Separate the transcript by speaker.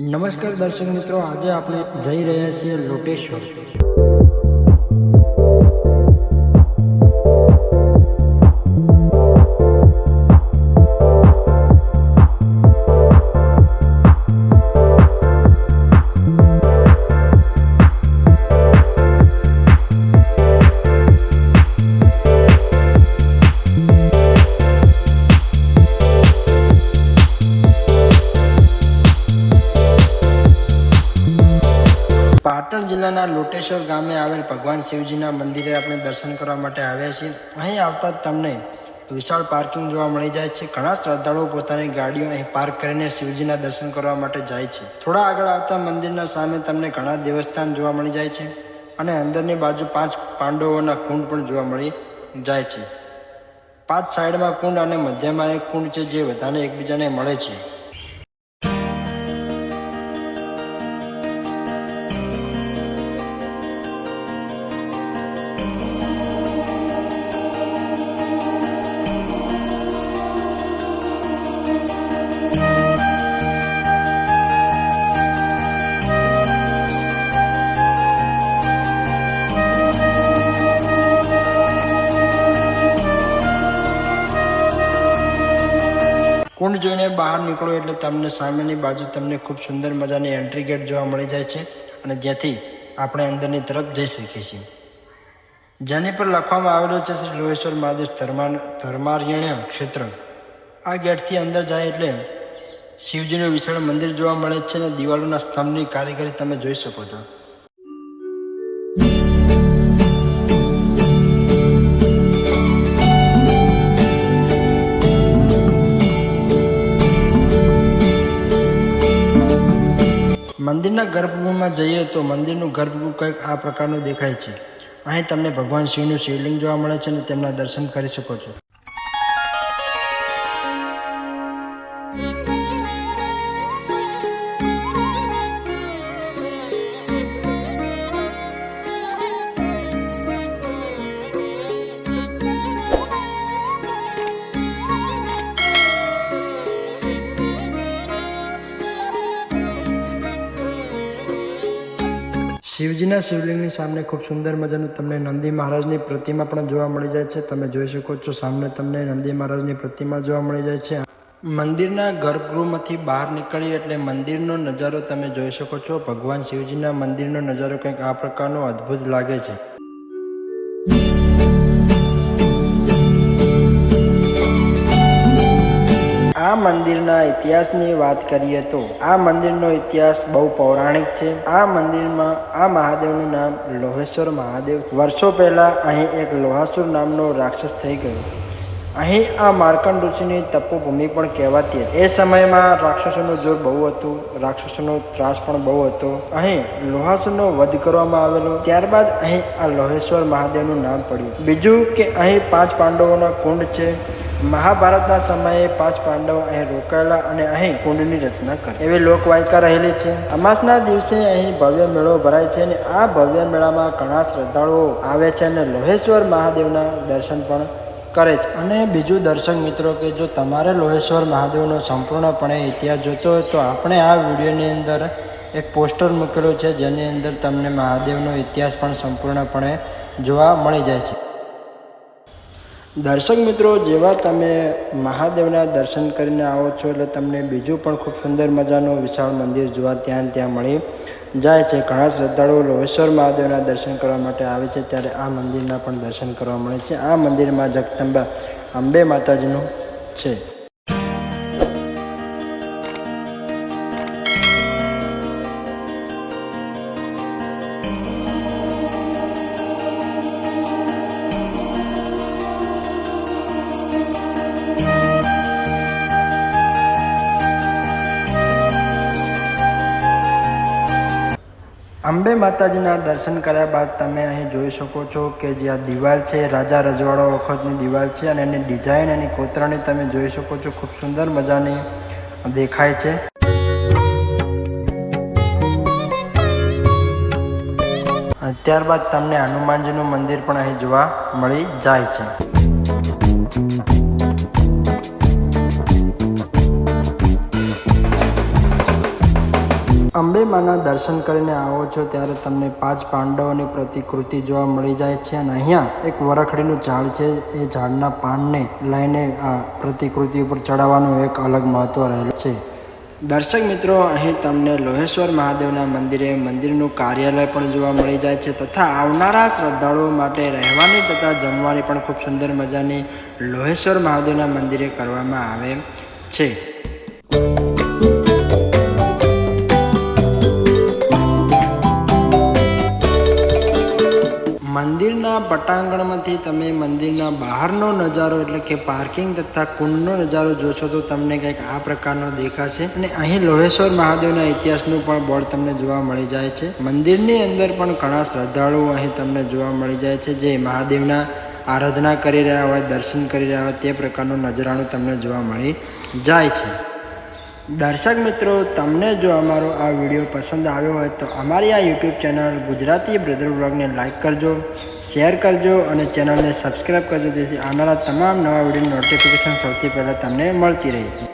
Speaker 1: નમસ્કાર દર્શક મિત્રો આજે આપણે જઈ રહ્યા છીએ લોટેશ્વર. જિલ્લાના લોટેશ્વર ગામે આવેલ ભગવાન શિવજીના મંદિરે આપણે દર્શન કરવા માટે આવ્યા છીએ. અહીં આવતા જ તમને વિશાળ પાર્કિંગ જોવા મળી જાય છે. ઘણા શ્રદ્ધાળુઓ પોતાની ગાડીઓ અહીં પાર્ક કરીને શિવજીના દર્શન કરવા માટે જાય છે. થોડા આગળ આવતા મંદિરના સામે તમને ઘણા દેવસ્થાન જોવા મળી જાય છે અને અંદરની બાજુ પાંચ પાંડવોના કુંડ પણ જોવા મળી જાય છે. પાંચ સાઈડમાં કુંડ અને મધ્યમાં એક કુંડ છે જે બધાને એકબીજાને મળે છે. કુંડ જોઈને બહાર નીકળો એટલે તમને સામેની બાજુ તમને ખૂબ સુંદર મજાની એન્ટ્રી ગેટ જોવા મળી જાય છે અને જેથી આપણે અંદરની તરફ જઈ શકીએ છીએ. જેની પર લખવામાં આવેલું છે શ્રી લોહેશ્વર મહાદેવ ધર્મા ધર્માર્યણ ક્ષેત્ર. આ ગેટથી અંદર જાય એટલે શિવજીનું વિશાળ મંદિર જોવા મળે છે અને દિવાળીના સ્તંભની કારીગરી તમે જોઈ શકો છો. મંદિરના ગર્ભગૃહમાં જઈએ તો મંદિરનું ગર્ભગૃહ કંઈક આ પ્રકારનું દેખાય છે. અહીં તમને ભગવાન શિવનું શિવલિંગ જોવા મળે છે અને તેમના દર્શન કરી શકો છો. શિવજીના શિવલિંગની સામે ખૂબ સુંદર મજાનું તમને નંદી મહારાજની પ્રતિમા પણ જોવા મળી જાય છે. તમે જોઈ શકો છો સામે તમને નંદી મહારાજની પ્રતિમા જોવા મળી જાય છે. મંદિરના ગર્ભગૃહમાંથી બહાર નીકળી એટલે મંદિરનો નજારો તમે જોઈ શકો છો. ભગવાન શિવજીના મંદિરનો નજારો કંઈક આ પ્રકારનો અદ્ભુત લાગે છે. આ મંદિરના ઇતિહાસની વાત કરીએ તો આ મંદિરનો ઇતિહાસ બહુ પૌરાણિક છે. આ મંદિરમાં આ મહાદેવનું નામ લોહેશ્વર મહાદેવ. વર્ષો પહેલાં અહીં એક લોહાસુર નામનો રાક્ષસ થઈ ગયો. અહીં આ માર્કંડ ઋષિની તપોભૂમિ પણ કહેવાતી હતી. એ સમયમાં રાક્ષસોનું જોર બહુ હતું, રાક્ષસોનો ત્રાસ પણ બહુ હતો. અહીં લોહાસુરનો વધ કરવામાં આવેલો, ત્યારબાદ અહીં આ લોહેશ્વર મહાદેવનું નામ પડ્યું. બીજું કે અહીં પાંચ પાંડવોના કુંડ છે. મહાભારતના સમયે પાંચ પાંડવો અહીં રોકાયેલા અને અહીં કુંડની રચના કરી. એવી લોકવાયકા રહેલી છે. અમાસના દિવસે અહીં ભવ્ય મેળો ભરાય છે અને આ ભવ્ય મેળામાં ઘણા શ્રદ્ધાળુઓ આવે છે અને લોહેશ્વર મહાદેવના દર્શન પણ કરે છે. અને બીજું દર્શક મિત્રો કે જો તમારે લોહેશ્વર મહાદેવનો સંપૂર્ણપણે ઇતિહાસ જોતો હોય તો આપણે આ વિડીયોની અંદર એક પોસ્ટર મૂકેલું છે જેની અંદર તમને મહાદેવનો ઇતિહાસ પણ સંપૂર્ણપણે જોવા મળી જાય છે. દર્શક મિત્રો, જેવા તમે મહાદેવના દર્શન કરીને આવો છો, એટલે તમને બીજું પણ ખૂબ સુંદર મજાનું વિશાળ મંદિર જોવા ત્યાં ત્યાં મળી જાય છે. ઘણા શ્રદ્ધાળુઓ લોહેશ્વર મહાદેવના દર્શન કરવા માટે આવે છે, ત્યારે આ મંદિરના પણ દર્શન કરવા મળે છે. આ મંદિરમાં જગદંબા અંબે માતાજીનું છે. અંબે માતાજીના દર્શન કર્યા બાદ તમે અહીં જોઈ શકો છો કે જે આ દિવાલ છે, રાજા રજવાડો વખતની દિવાલ છે અને એની ડિઝાઇન એની કોતરણી તમે જોઈ શકો છો, ખૂબ સુંદર મજાની દેખાય છે. ત્યારબાદ તમને હનુમાનજીનું મંદિર પણ અહીં જોવા મળી જાય છે. અંબે માના દર્શન કરીને આવો છો ત્યારે તમને પાંચ પાંડવોની પ્રતિકૃતિ જોવા મળી જાય છે અને અહીંયા એક વરખડીનું ઝાડ છે. એ ઝાડના પાનને લઈને આ પ્રતિકૃતિ ઉપર ચડાવવાનું એક અલગ મહત્વ રહેલું છે. દર્શક મિત્રો, અહીં તમને લોહેશ્વર મહાદેવના મંદિરે મંદિરનું કાર્યાલય પણ જોવા મળી જાય છે તથા આવનારા શ્રદ્ધાળુઓ માટે રહેવાની તથા જમવાની પણ ખૂબ સુંદર મજાની લોહેશ્વર મહાદેવના મંદિરે કરવામાં આવે છે. પટાંગણમાંથી તમે મંદિરના બહારનો નજારો એટલે કે પાર્કિંગ તથા કુંડનો નજારો જોશો તો તમને કંઈક આ પ્રકારનો દેખાશે. અને અહીં લોહેશ્વર મહાદેવના ઇતિહાસનું પણ બોર્ડ તમને જોવા મળી જાય છે. મંદિરની અંદર પણ ઘણા શ્રદ્ધાળુઓ અહીં તમને જોવા મળી જાય છે જે મહાદેવના આરાધના કરી રહ્યા હોય, દર્શન કરી રહ્યા હોય, તે પ્રકારનું નજરાણું તમને જોવા મળી જાય છે. દર્શક મિત્રો, તમને જો અમારો આ વીડિયો પસંદ આવ્યો હોય તો અમારી આ યુટ્યુબ ચેનલ ગુજરાતી બ્રધર બ્લોગને લાઇક કરજો, શેર કરજો અને ચેનલને સબસ્ક્રાઈબ કરજો, જેથી આવનારા તમામ નવા વીડિયો નોટિફિકેશન સૌથી પહેલાં તમને મળતી રહે.